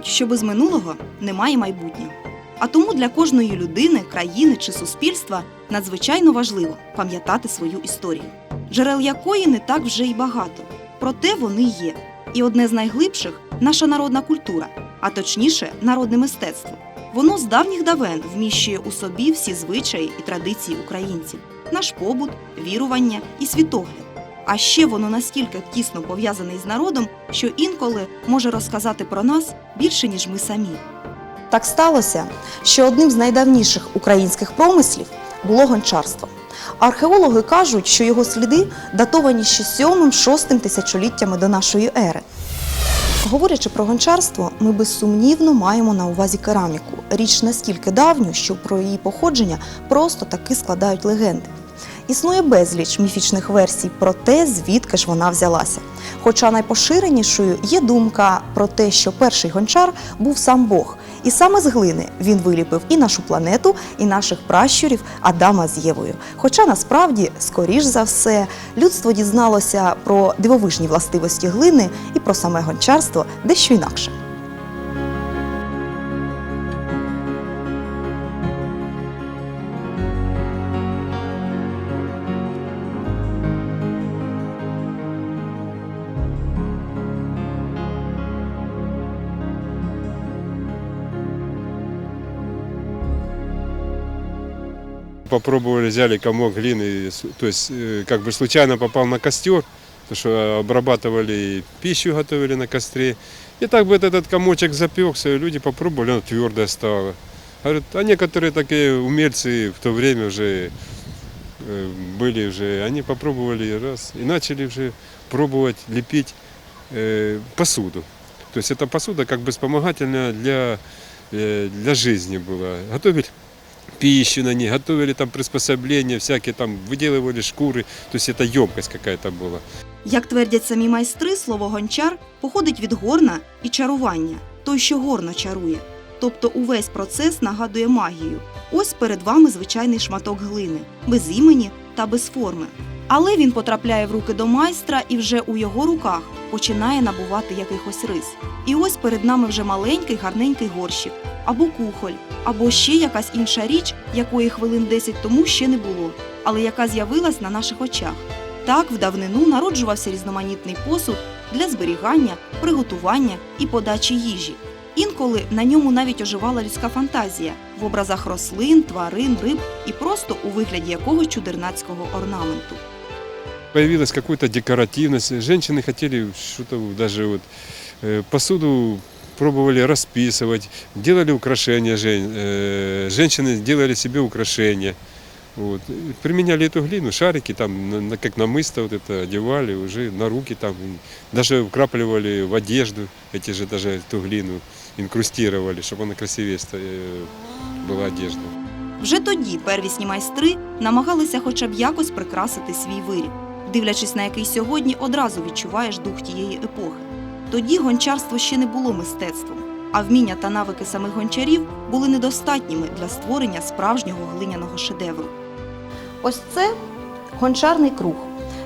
Кажуть, що без минулого немає майбутнього. А тому для кожної людини, країни чи суспільства надзвичайно важливо пам'ятати свою історію, джерел якої не так вже й багато. Проте вони є. І одне з найглибших наша народна культура, а точніше, народне мистецтво. Воно з давніх давен вміщує у собі всі звичаї і традиції українців, наш побут, вірування і світогляд. А ще воно настільки тісно пов'язане із народом, що інколи може розказати про нас більше, ніж ми самі. Так сталося, що одним з найдавніших українських промислів було гончарство. Археологи кажуть, що його сліди датовані ще 7-6 тисячоліттями до нашої ери. Говорячи про гончарство, ми безсумнівно маємо на увазі кераміку, річ настільки давню, що про її походження просто таки складають легенди. Існує безліч міфічних версій про те, звідки ж вона взялася. Хоча найпоширенішою є думка про те, що перший гончар був сам Бог, і саме з глини він виліпив і нашу планету, і наших пращурів Адама з Євою. Хоча насправді, скоріш за все, людство дізналося про дивовижні властивості глини і про саме гончарство дещо інакше. Попробовали, взяли комок глины, то есть э, как бы случайно попал на костер, потому что обрабатывали пищу, готовили на костре. И так бы этот комочек запекся, и люди попробовали, оно твердое стало. Говорят, а некоторые такие умельцы в то время уже э, были уже, они попробовали раз и начали уже пробовать лепить э, посуду. То есть эта посуда как бы вспомогательная для, э, для жизни была. Готовили пищу на ней, готовили там приспособления всякие, там выделывали шкуры, то есть это емкость какая-то была. Як твердять самі майстри, слово гончар походить від горна і чарування, той, що горно чарує. Тобто увесь процес нагадує магію. Ось перед вами звичайний шматок глини, без імені та без форми. Але він потрапляє в руки до майстра і вже у його руках починає набувати якихось рис. І ось перед нами вже маленький гарненький горщик, або кухоль, або ще якась інша річ, якої хвилин 10 тому ще не було, але яка з'явилась на наших очах. Так в давнину народжувався різноманітний посуд для зберігання, приготування і подачі їжі. Інколи на ньому навіть оживала людська фантазія в образах рослин, тварин, риб і просто у вигляді якогось чудернацького орнаменту. Появилась какая-то декоративность. Женщины хотели что-то даже вот э, посуду пробовали расписывать, делали украшения. жен- э, Женщины делали себе украшения. Вот. И Применяли эту глину, шарики там, на- на- как намысто вот это одевали уже на руки там, даже вкрапливали в одежду, эти же даже эту глину инкрустировали, чтобы она красивее ста- э, была одежда. Вже тоді первісні майстри намагалися хоча б якось прикрасити свій виріб, дивлячись на який сьогодні одразу відчуваєш дух тієї епохи. Тоді гончарство ще не було мистецтвом, а вміння та навики самих гончарів були недостатніми для створення справжнього глиняного шедевру. Ось це гончарний круг.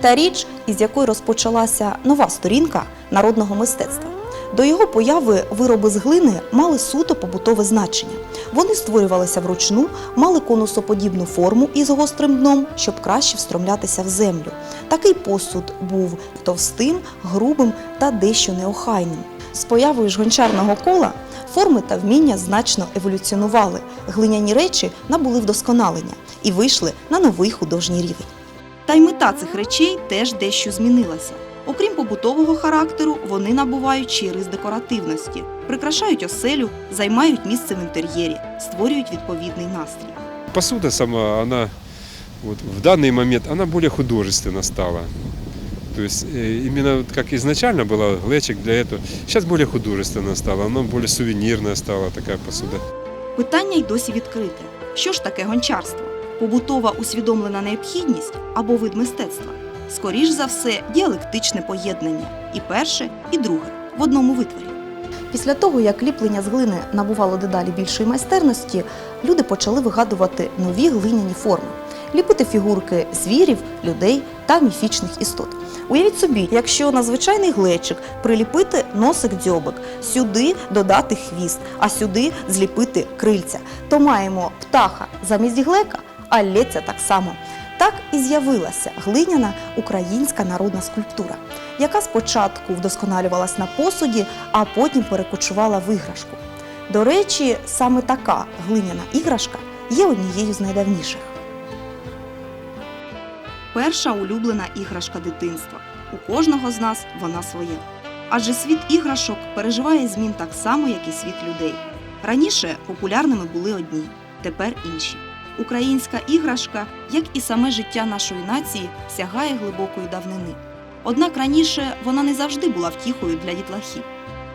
Та річ, із якої розпочалася нова сторінка народного мистецтва. До його появи вироби з глини мали суто побутове значення. Вони створювалися вручну, мали конусоподібну форму із гострим дном, щоб краще встромлятися в землю. Такий посуд був товстим, грубим та дещо неохайним. З появою ж гончарного кола форми та вміння значно еволюціонували. Глиняні речі набули вдосконалення і вийшли на новий художній рівень. Та й мета цих речей теж дещо змінилася. Окрім побутового характеру, вони набувають ще й рис декоративності, прикрашають оселю, займають місце в інтер'єрі, створюють відповідний настрій. посуда сама, она вот, в данный момент, она более художественно стала. То есть э, именно вот как изначально была глечик для этого, сейчас более художественно стала, она более сувенирная стала такая посуда. Питання й досі відкрите. Що ж таке гончарство? Побутова усвідомлена необхідність або вид мистецтва? Скоріш за все, діалектичне поєднання. І перше, і друге в одному витворі. Після того, як ліплення з глини набувало дедалі більшої майстерності, люди почали вигадувати нові глиняні форми, ліпити фігурки звірів, людей та міфічних істот. Уявіть собі, якщо на звичайний глечик приліпити носик дзьобик, сюди додати хвіст, а сюди зліпити крильця, то маємо птаха замість глека, а лється так само. Так і з'явилася глиняна українська народна скульптура, яка спочатку вдосконалювалась на посуді, а потім перекочувала в іграшку. До речі, саме така глиняна іграшка є однією з найдавніших. Перша улюблена іграшка дитинства. У кожного з нас вона своя. Адже світ іграшок переживає змін так само, як і світ людей. Раніше популярними були одні, тепер інші. Українська іграшка, як і саме життя нашої нації, сягає глибокої давнини. Однак раніше вона не завжди була втіхою для дітлахів.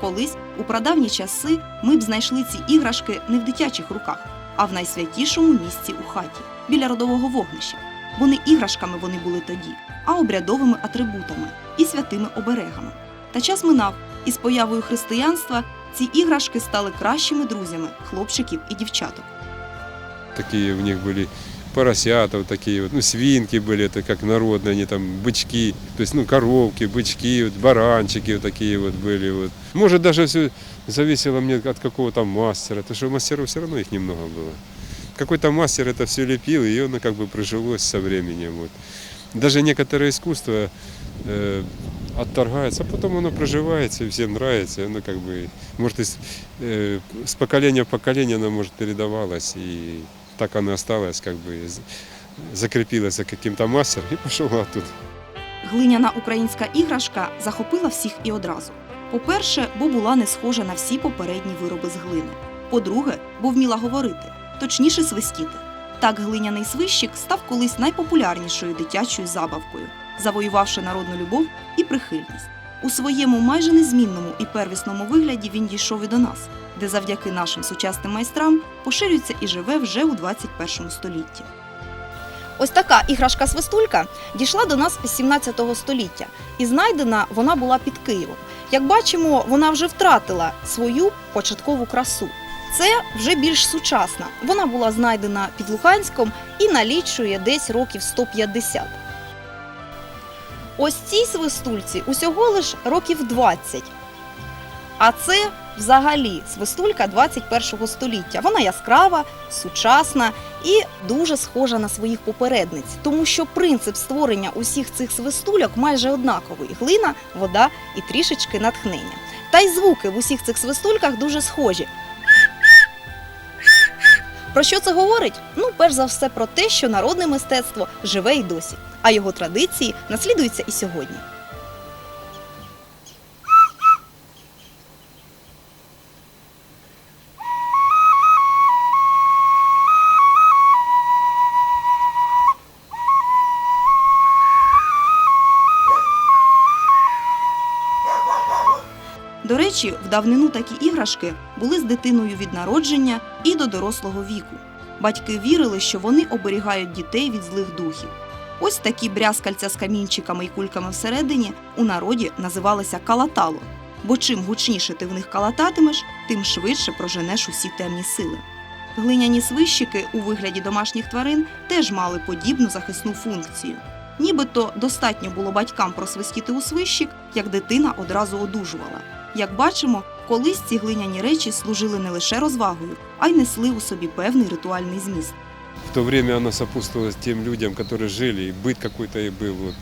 Колись, у прадавні часи, ми б знайшли ці іграшки не в дитячих руках, а в найсвятішому місці у хаті, біля родового вогнища. Бо не іграшками вони були тоді, а обрядовими атрибутами і святими оберегами. Та час минав, і з появою християнства ці іграшки стали кращими друзями хлопчиків і дівчаток. Такие у них были поросята, вот такие вот, ну, свинки были, это как народные, они там, бычки, то есть, ну, коровки, бычки, вот, баранчики вот такие вот были. Вот. Может, даже все зависело мне от какого-то мастера, потому что мастеров все равно их немного было. Какой-то мастер это все лепил, и оно как бы прижилось со временем. Вот. Даже некоторые искусства э, отторгается, а потом оно проживается, всем нравится, оно как бы, может, из, э, с поколения в поколение оно, может, передавалось, и так оно осталось, как бы, закрепилось за каким-то мастером и пошло оттуда. Глиняна українська іграшка захопила всіх і одразу. По-перше, бо була не схожа на всі попередні вироби з глини. По-друге, бо вміла говорити, точніше свистіти. Так глиняний свищик став колись найпопулярнішою дитячою забавкою, завоювавши народну любов і прихильність. У своєму майже незмінному і первісному вигляді він дійшов і до нас, де завдяки нашим сучасним майстрам поширюється і живе вже у 21 столітті. Ось така іграшка свистулька дійшла до нас з 17 століття, і знайдена вона була під Києвом. Як бачимо, вона вже втратила свою початкову красу. Це вже більш сучасна. Вона була знайдена під Луганськом і налічує десь років 150. Ось цій свистульці усього лиш років 20. А це взагалі свистулька 21 століття. Вона яскрава, сучасна і дуже схожа на своїх попередниць, тому що принцип створення усіх цих свистульок майже однаковий: глина, вода і трішечки натхнення. Та й звуки в усіх цих свистульках дуже схожі. Про що це говорить? Ну, перш за все, про те, що народне мистецтво живе й досі, а його традиції наслідуються і сьогодні. Речі, в давнину такі іграшки були з дитиною від народження і до дорослого віку. Батьки вірили, що вони оберігають дітей від злих духів. Ось такі брязкальця з камінчиками і кульками всередині у народі називалися калатало. Бо чим гучніше ти в них калататимеш, тим швидше проженеш усі темні сили. Глиняні свищики у вигляді домашніх тварин теж мали подібну захисну функцію. Нібито достатньо було батькам просвистіти у свищик, як дитина одразу одужувала. Як бачимо, колись ці глиняні речі служили не лише розвагою, а й несли у собі певний ритуальний зміст. В то время оно сопутствовало тем людям, которые жили, и быт какой-то и был. Вот.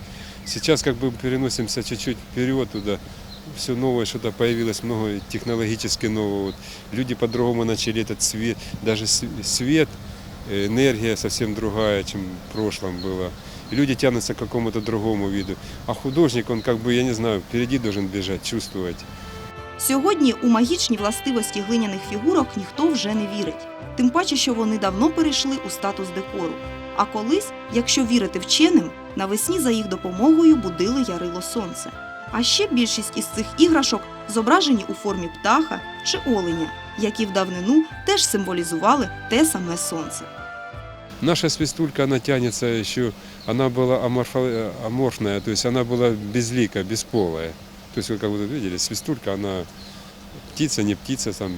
Сейчас как бы переносимся чуть-чуть вперед туда, все новое что-то появилось, много технологически нового. Вот. Люди по-другому начали этот свет, даже с- свет, э, энергия совсем другая, чем в прошлом была. И люди тянутся к какому-то другому виду. А художник, он как бы, я не знаю, впереди должен бежать, чувствовать. Сьогодні у магічні властивості глиняних фігурок ніхто вже не вірить, тим паче, що вони давно перейшли у статус декору. А колись, якщо вірити вченим, навесні за їх допомогою будили ярило сонце. А ще більшість із цих іграшок зображені у формі птаха чи оленя, які в давнину теж символізували те саме сонце. Наша свистулька, она тянется еще, она была аморфная, то есть она была безлика, бесполая. То есть вы как вы видели, свистулька, она птица, не птица, там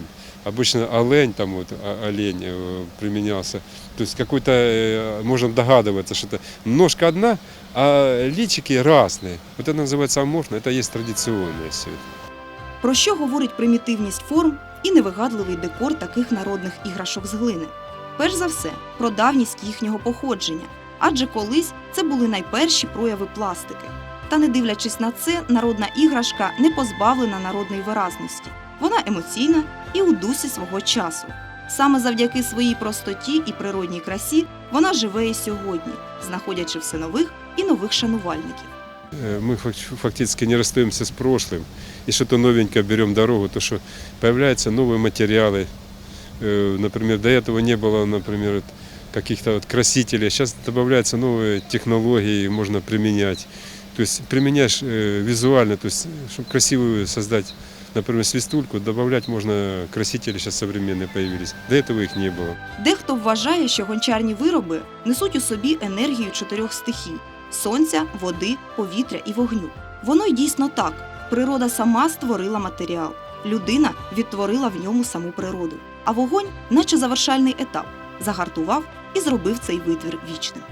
обычно олень, там вот о- олень э, применялся. То есть какой-то, э, можно догадываться, что это ножка одна, а личики разные. Вот это называется аморфно, это есть традиционное все. Про що говорить примітивність форм і невигадливий декор таких народних іграшок з глини? Перш за все, про давність їхнього походження, адже колись це були найперші прояви пластики. Та не дивлячись на це, народна іграшка не позбавлена народної виразності. Вона емоційна і у дусі свого часу. Саме завдяки своїй простоті і природній красі вона живе і сьогодні, знаходячи все нових і нових шанувальників. Э, Мы фак- фактически не расстаемся с прошлым. И что-то новенькое берем дорогу, то что появляются новые материалы. Э, Например, до этого не было, например, вот каких-то вот красителей. Сейчас добавляются новые технологии, можно применять. То есть применяешь э, визуально, то есть чтобы красивую создать, например, свистульку, добавлять можно красители сейчас современные появились. До этого их не было. Дехто вважає, що гончарні вироби несуть у собі енергію чотирьох стихій: сонця, води, повітря і вогню. Воно й дійсно так. Природа сама створила матеріал. Людина відтворила в ньому саму природу. А вогонь, наче завершальний етап, загартував і зробив цей витвір вічним.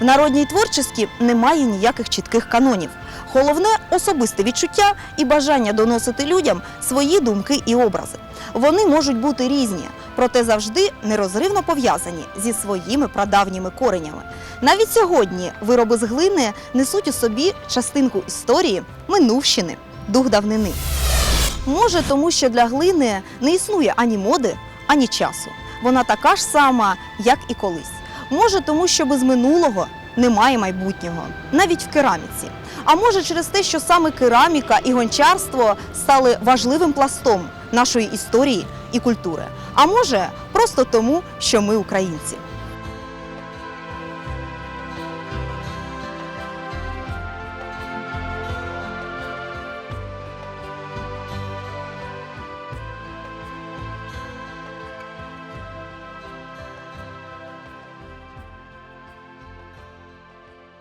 В народній творчості немає ніяких чітких канонів. Головне особисте відчуття і бажання доносити людям свої думки і образи. Вони можуть бути різні, проте завжди нерозривно пов'язані зі своїми прадавніми коренями. Навіть сьогодні вироби з глини несуть у собі частинку історії, минувщини, дух давнини. Може, тому що для глини не існує ані моди, ані часу. Вона така ж сама, як і колись. Може, тому що без минулого немає майбутнього, навіть в кераміці. А може, через те, що саме кераміка і гончарство стали важливим пластом нашої історії і культури. А може, просто тому, що ми українці.